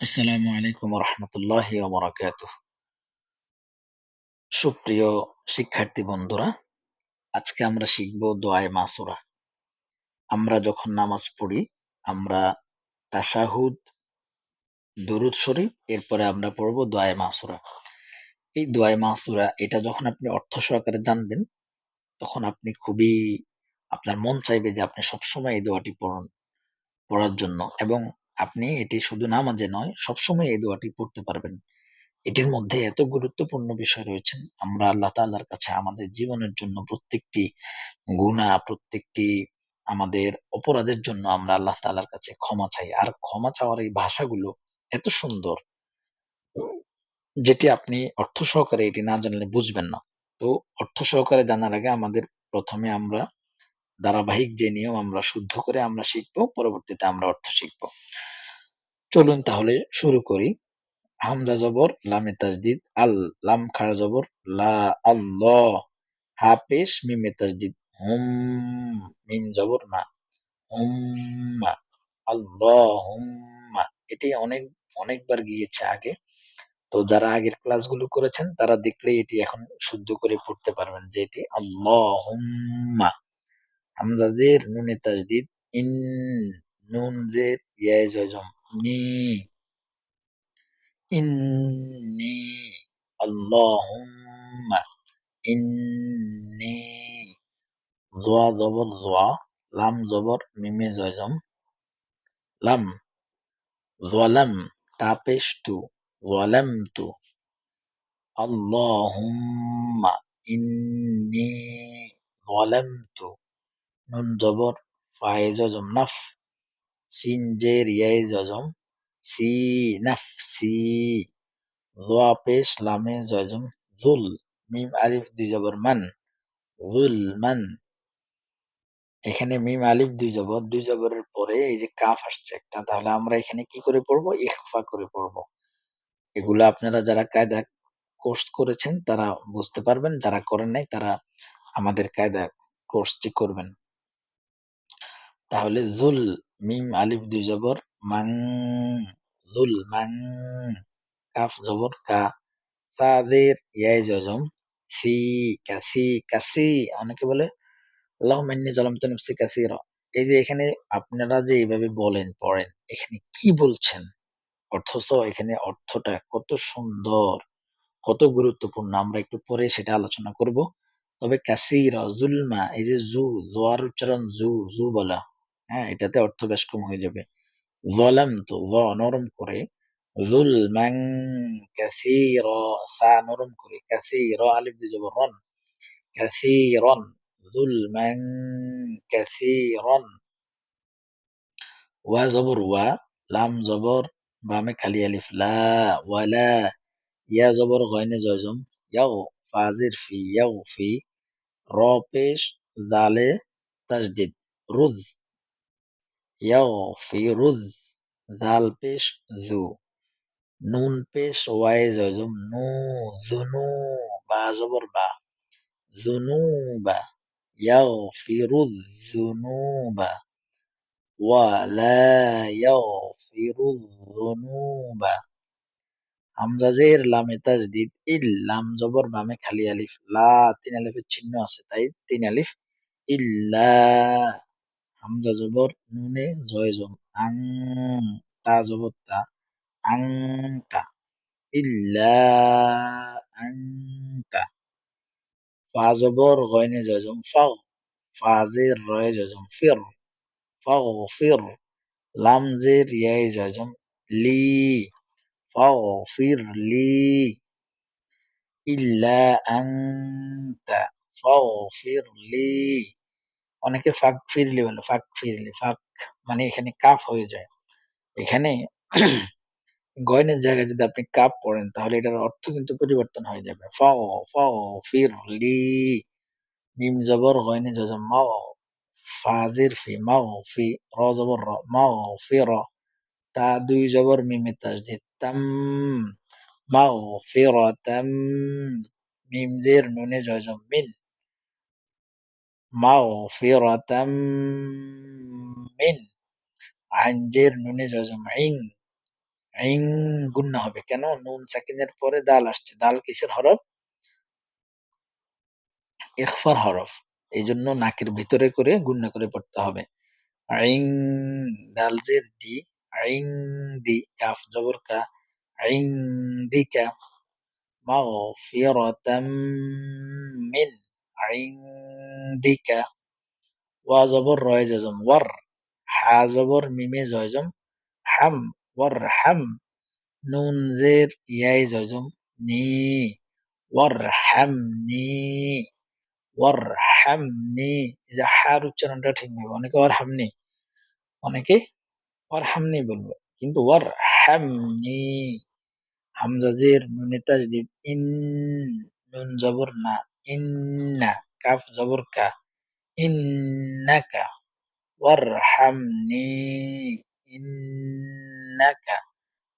আসসালামু আলাইকুম রহমতুল্লাহ ওবরাকাত সুপ্রিয় শিক্ষার্থী বন্ধুরা, আজকে আমরা শিখব দোয়ায় মাসুরা। আমরা যখন নামাজ পড়ি, আমরা তাশাহুদ, দুরুদ শরীফ, এরপরে আমরা পড়ব দোয়ায় মাসুরা। এই দোয়ায় মাসুরা, এটা যখন আপনি অর্থ সহকারে জানবেন, তখন আপনি খুবই, আপনার মন চাইবে যে আপনি সবসময় এই দোয়াটি পড়ুন, পড়ার জন্য। এবং আপনি এটি শুধু নামাজে নয়, সবসময় এই দোয়াটি পড়তে পারবেন। এটির মধ্যে এত গুরুত্বপূর্ণ বিষয় রয়েছে, আমরা আল্লাহ তাআলার কাছে আমাদের জীবনের জন্য প্রত্যেকটি গুনাহ, প্রত্যেকটি আমাদের অপরাধের জন্য আমরা আল্লাহ তাআলার কাছে ক্ষমা চাই। আর ক্ষমা চাওয়ার এই ভাষাগুলো এত সুন্দর, যেটি আপনি অর্থ সহকারে এটি না জানলে বুঝবেন না। তো অর্থ সহকারে জানার আগে আমাদের প্রথমে আমরা ধারাবাহিক যে নিয়ম আমরা শুদ্ধ করে আমরা শিখব, পরবর্তীতে আমরা অর্থ শিখব। চলুন তাহলে শুরু করি। হামজা জবর, লামে তাজদিদ, আল লাম খাড়া জবর, লা আল্লাহ। হা পেশ মিমে তাজদিদ, হুম, মিম জবর না হুম্মা হুম্মা এটি অনেক, অনেকবার গিয়েছে আগে। তো যারা আগের ক্লাসগুলো করেছেন, তারা দেখলে এটি এখন শুদ্ধ করে পড়তে পারবেন যে এটি আল্লাহ হামজা জের নুনে তাজদিদ, ইন নুন জের ইয়ায় জজম নি। ইন্নি। আল্লাহুম্মা। ইন্নি। জোয়া জবর জোয়া। লাম জবর মিমে জয়জম লাম। জলাম তাপেশ তু জলাম তু আল্লাহুম্মা। ইন্নি। জলামতু নুন জবর ফায়ে জজম নাফ। সিন জের ইয়ায়ে জজম সি নাফ সি জোয়া পেশ লামে জজম জুল মিম আলিফ দুই জবর মান জুল মান এখানে মিম আলিফ দুই জবর দুই জবরের পরে এই যে কাফ আসছে একটা, তাহলে আমরা এখানে কি করে পড়ব? ইখফা করে পড়ব। এগুলো আপনারা যারা কায়দা কোর্স করেছেন, তারা বুঝতে পারবেন। যারা করেন নাই, তারা আমাদের কায়দা কোর্সটি করবেন। তাহলে জুল মিম আলিফ দুই জবর মাং জুল মাং কাফ জবর কা সাদের ইয়াই জজম সি কাসি কাসি অনেকে বলে আল্লাহ মান্নি জলামতু নফসি কাসিরা। এই যে এখানে আপনারা যে এইভাবে বলেন, পড়েন, এখানে কি বলছেন? অথচ এখানে অর্থটা কত সুন্দর, কত গুরুত্বপূর্ণ। আমরা একটু পরে সেটা আলোচনা করব। তবে কাসিরা, জুলমা, এই যে জু, জোয়ার উচ্চারণ জু জু বলা হ্যাঁ এটাতে অর্থ বেশ কম হয়ে যাবে। জলাম তো জ নরম করে। জুলমান কাসিরা সা নরম করে। কাসিরা আলিফ দিয়ে যাব রন কাসিরন জুলমান কাসিরন ওয়া জবর, ওয়া। লাম জবর, বামে খালি আলিফ, লা ওয়ালা ইয়া জবর, গয়নে জয়জম ইয়াও, ফাজির ফি, ইয়াও ফি। র, পেশ দালে তাজদিদ রুজ ইয়াও ফি রুজ জাল পেশ জু নুন পেশ ওয়াই জয়জম নু জুনু বা জবর বা জুনুবা ইয়াগফিরু যুনুবা ওয়ালা ইয়াগফিরু যুনুবা হামজা জের লামে তাজদিদ ইল লাম জবর বামে খালি আলিফ লা তিন আলিফের চিহ্ন আছে তাই তিন আলিফ ইল্লা হামজা জবর, নুনে জয় জম আং তা জবর তা আং তা ইল্লা আংতা। ফা জবর, গয়নে জজম ফাও ফাজের রয়ে জজম ফির ফাও ফির লাম জের ইয়াই জজম লি ফাও ফির লি আনতা ফাও ফির লি। অনেকে ফাক ফিরলি বলে ফাঁক ফিরলি, ফাঁক মানে এখানে কাপ হয়ে যায়। এখানে গয়নের জায়গায় যদি আপনি কাপ পড়েন তাহলে এটার অর্থ কিন্তু পরিবর্তন হয়ে যাবে। ফাও ফাও, ফির, লি, মিম জবর, গয়নে জজম মাও, ফাজির, ফি, মাও, ফি, র জবর, র, মাও, ফি, র, তা, দুই জবর, মিমে তাজদিদ, তাম, মাও, ফি, র, তাম, মিম, জের, নুনে জজম মিন। মিন আইন জের নুনে জজম ইন আইন গুন্না হবে। কেন? নুন সাকিনের পরে দাল আসছে। দাল কিসের হরফ? ইখফার হরফ। এই জন্য নাকের ভিতরে করে গুন্না করে পড়তে হবে। আইন দাল জের দি আইন দি, কাফ জবর কা আইন দিকা মাগফিরাতাম মিন আইন্দিকা ওয়া জবর রয় জজম হা জবর মিমে জয়জম হাম ওয়ার হাম নুন জের ইয়াই জয়জম নি ওয়ার হাম নি ওয়ার হাম নি যে হার ঠিক নেবে অনেকে ওয়ার হামনি অনেকে ওয়ার হামনি বলবে কিন্তু ওয়ার হামনি হামজা জের নুনে তাজদিদ ইন নুন জবর না ইন্না কাফ জবর কা ইন্নাকা ওয়ারহামনি ইন্নাকা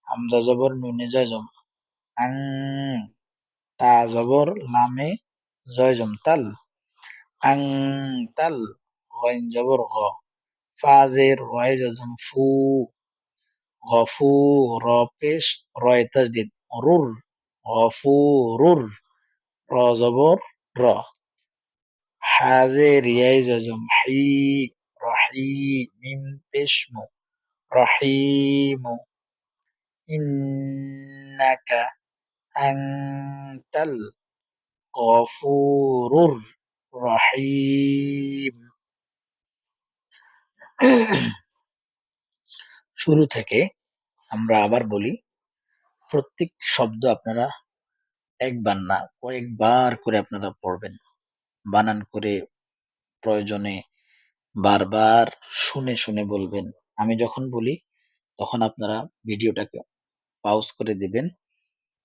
হামজা জবর নুনে জয়জম আং তা জবর লামে জয়জম তাল আং তাল গইন জবর গ ফাজের রয় জজম ফু গফু র পেশ রয় তাজদিদ রুর জবর র হাজের ইয়াই জজম হি রহি মিম পেশমু রহিমু ইন্নাকা আনতাল গফুরুর রহিম শুরু থেকে আমরা আবার বলি প্রত্যেকটি শব্দ আপনারা একবার না, কয়েকবার করে আপনারা পড়বেন। বানান করে প্রয়োজনে বারবার শুনে শুনে বলবেন। আমি যখন বলি, তখন আপনারা ভিডিওটাকে পাউজ করে দিবেন।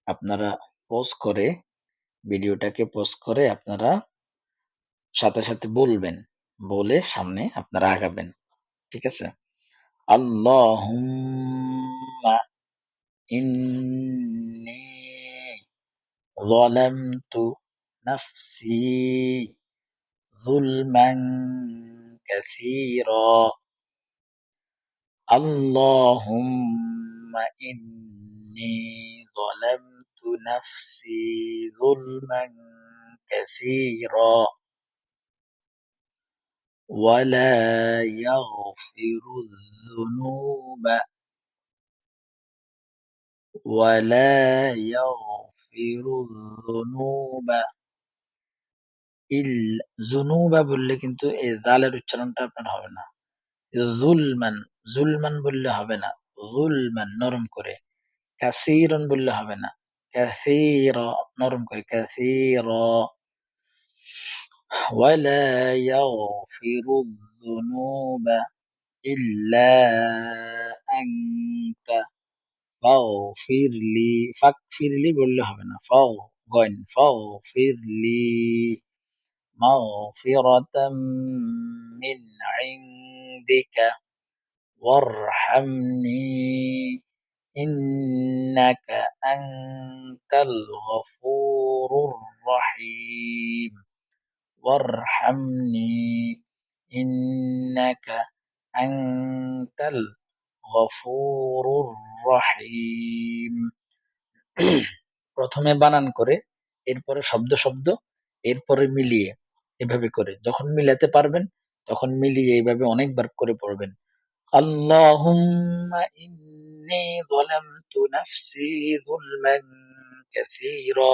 আপনারা পজ করে ভিডিওটাকে পজ করে আপনারা সাথে সাথে বলবেন। বলে সামনে আপনারা আগাবেন। ঠিক আছে? আল্লাহুম্মা ইন্নী ظلمت نفسي ظلما كثيرا. اللهم إني ظلمت نفسي ظلما كثيرا. ولا يغفر الذنوب ولا يغفر الذنوب ইল জুনুবা বললে কিন্তু এই দালের উচ্চারণটা আপনার হবে না জুলমান জুলমান বললে হবে না জুলমান নরম করে কাসিরন বললে হবে না কাসির নরম করে কাসির ولا يغفر الذنوب إلا أنت فاغفر لي فاغفر لي بقول له هنا فاغفر فاغفر لي. مغفرة من عندك وارحمني إنك أنت الغفور الرحيم. وارحمني إنك أنت الغفور গফুরুর রহিম প্রথমে বানান করে, এরপরে শব্দ শব্দ, এরপরে মিলিয়ে এভাবে করে। যখন মিলাতে পারবেন, তখন মিলিয়ে এইভাবে অনেকবার করে পড়বেন। আল্লাহুম্মা ইন্নি যালামতু নাফসি যুলমান কাসীরা।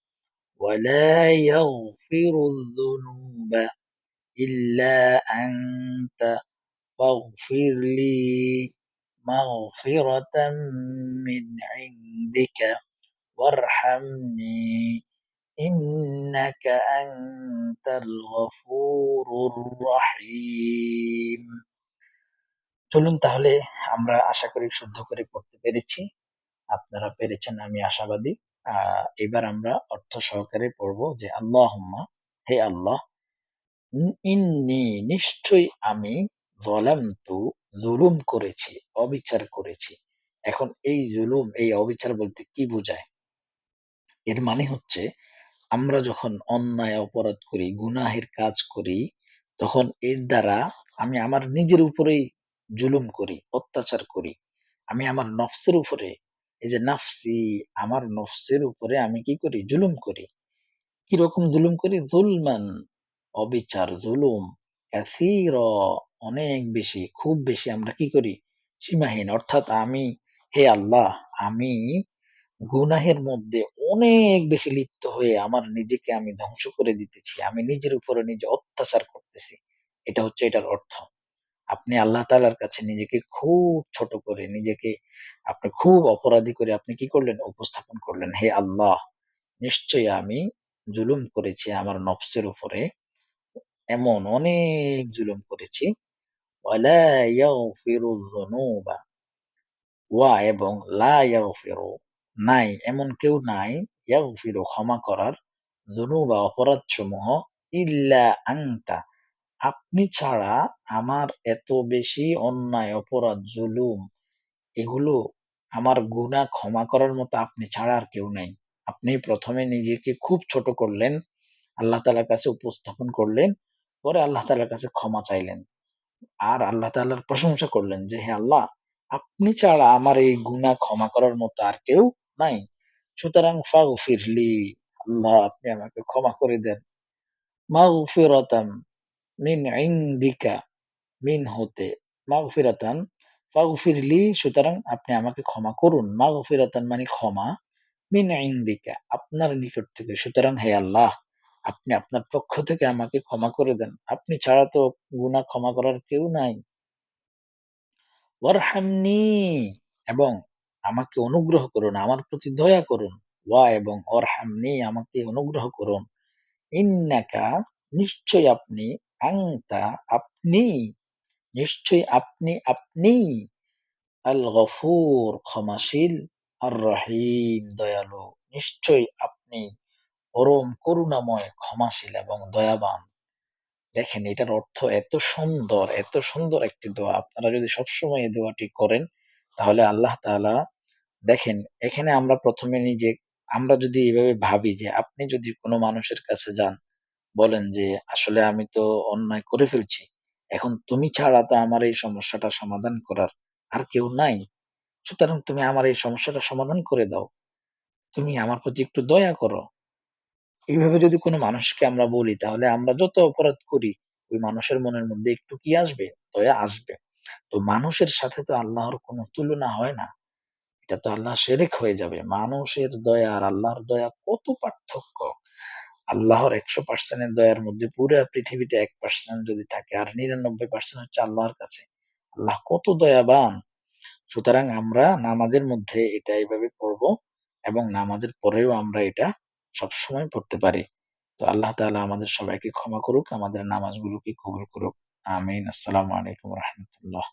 ولا يغفر الذنوب إلا أنت فاغفر لي مغفرة من عندك وارحمني إنك أنت الغفور الرحيم চলুন তাহলে আমরা আশা করি শুদ্ধ করে পড়তে পেরেছি আপনারা পেরেছেন আমি আশাবাদী আহ এবার আমরা অর্থ সহকারে পড়ব যে, আল্লাহুম্মা, হে আল্লাহ ইন্নি নিশ্চয়ই আমি যালামতু জুলুম করেছি, অবিচার করেছি। এখন এই জুলুম, এই অবিচার বলতে কি বোঝায়? এর মানে হচ্ছে, আমরা যখন অন্যায়, অপরাধ করি, গুনাহের কাজ করি, তখন এর দ্বারা আমি আমার নিজের উপরেই জুলুম করি, অত্যাচার করি। আমি আমার নফসের উপরে এই যে নাফসি, আমার নফসের উপরে আমি কি করি? জুলুম করি। কীরকম জুলুম করি? জুলমান, অবিচার, জুলুম, কাসীর, অনেক বেশি, খুব বেশি আমরা কি করি? সীমাহীন। অর্থাৎ আমি, হে আল্লাহ, আমি গুনাহের মধ্যে অনেক বেশি লিপ্ত হয়ে আমার নিজেকে আমি ধ্বংস করে দিতেছি। আমি নিজের উপরে নিজে অত্যাচার করতেছি। এটা হচ্ছে এটার অর্থ। আপনি আল্লাহ তাআলার কাছে নিজেকে খুব ছোট করে, নিজেকে আপনি খুব অপরাধী করে আপনি কি করলেন? উপস্থাপন করলেন। হে আল্লাহ, নিশ্চয়ই আমি জুলুম করেছি আমার নফসের উপরে। এমন অনেক জুলুম করেছি। ওয়া এবং লা নাই, এমন কেউ নাই। ইয়াগফিরু ক্ষমা করার যুনুবা অপরাধসমূহ ইল্লা আনতা আপনি ছাড়া আমার এত বেশি অন্যায়, অপরাধ, জুলুম, এগুলো আমার গুনাহ ক্ষমা করার মতো আপনি ছাড়া আর কেউ নাই। আপনি প্রথমে নিজেকে খুব ছোট করলেন, আল্লাহ তাআলার কাছে উপস্থাপন করলেন, পরে আল্লাহ তাআলার কাছে ক্ষমা চাইলেন। আর আল্লাহ তাআলার প্রশংসা করলেন যে, হে আল্লাহ, আপনি ছাড়া আমার এই গুনাহ ক্ষমা করার মতো আর কেউ নাই। সুতরাং ফাগফিরলি, আল্লাহ আপনি আমাকে ক্ষমা করে দেন। মা মাগফিরাতাম মিন ইনদিকা মিন হতে। মাগফিরাতান ফাগফিরলি সুতরাং আপনি আমাকে ক্ষমা করুন। মাগফিরাতান মানে ক্ষমা মিন ইনদিকা আপনার নিকট থেকে। সুতরাং হে আল্লাহ, আপনি আপনার পক্ষ থেকে আমাকে ক্ষমা করে দেন। আপনি ছাড়া তো গুনাহ ক্ষমা করার কেউ নাই। ওয়ারহামনি, এবং আমাকে অনুগ্রহ করুন, আমার প্রতি দয়া করুন। ওয়া, এবং ওয়ারহামনি, আমাকে অনুগ্রহ করুন। ইন্নাকা নিশ্চয় আপনি আংতা আপনি নিশ্চয় আপনি আপনি আল গফুর ক্ষমাশীল আর রহিম দয়ালু। নিশ্চয় আপনি পরম করুণাময়, ক্ষমাশীল এবং দয়াবান। দেখেন, এটার অর্থ এত সুন্দর এত সুন্দর একটি দোয়া। আপনারা যদি সবসময় এই দোয়াটি করেন, তাহলে আল্লাহ তাআলা, দেখেন, এখানে আমরা প্রথমে নিজে, আমরা যদি এভাবে ভাবি যে আপনি যদি কোনো মানুষের কাছে যান বলেন যে, আসলে আমি তো অন্যায় করে ফেলছি। এখন তুমি ছাড়া তো আমার এই সমস্যাটা সমাধান করার আর কেউ নাই। সুতরাং তুমি আমার এই সমস্যাটা সমাধান করে দাও। তুমি আমার প্রতি একটু দয়া করো। এইভাবে যদি কোনো মানুষকে আমরা বলি, তাহলে আমরা যত অপরাধ করি, ওই মানুষের মনের মধ্যে একটু কি আসবে? দয়া আসবে। তো মানুষের সাথে তো আল্লাহর কোনো তুলনা হয় না। এটা তো আল্লাহ শেরেক হয়ে যাবে। মানুষের দয়া আর আল্লাহর দয়া কত পার্থক্য? আল্লাহর একশো পার্সেন্টের দয়ার মধ্যে পুরো পৃথিবীতে এক পার্সেন্ট যদি থাকে, আর নিরানব্বই পার্সেন্ট হচ্ছে আল্লাহর কাছে। আল্লাহ কত দয়াবান! সুতরাং আমরা নামাজের মধ্যে এটা এইভাবে পড়ব এবং নামাজের পরেও আমরা এটা সবসময় পড়তে পারি। তো আল্লাহ তাআলা আমাদের সবাইকে ক্ষমা করুক, আমাদের নামাজগুলোকে কবুল করুক। আমিন। আসসালামু আলাইকুম রহমতুল্লাহ।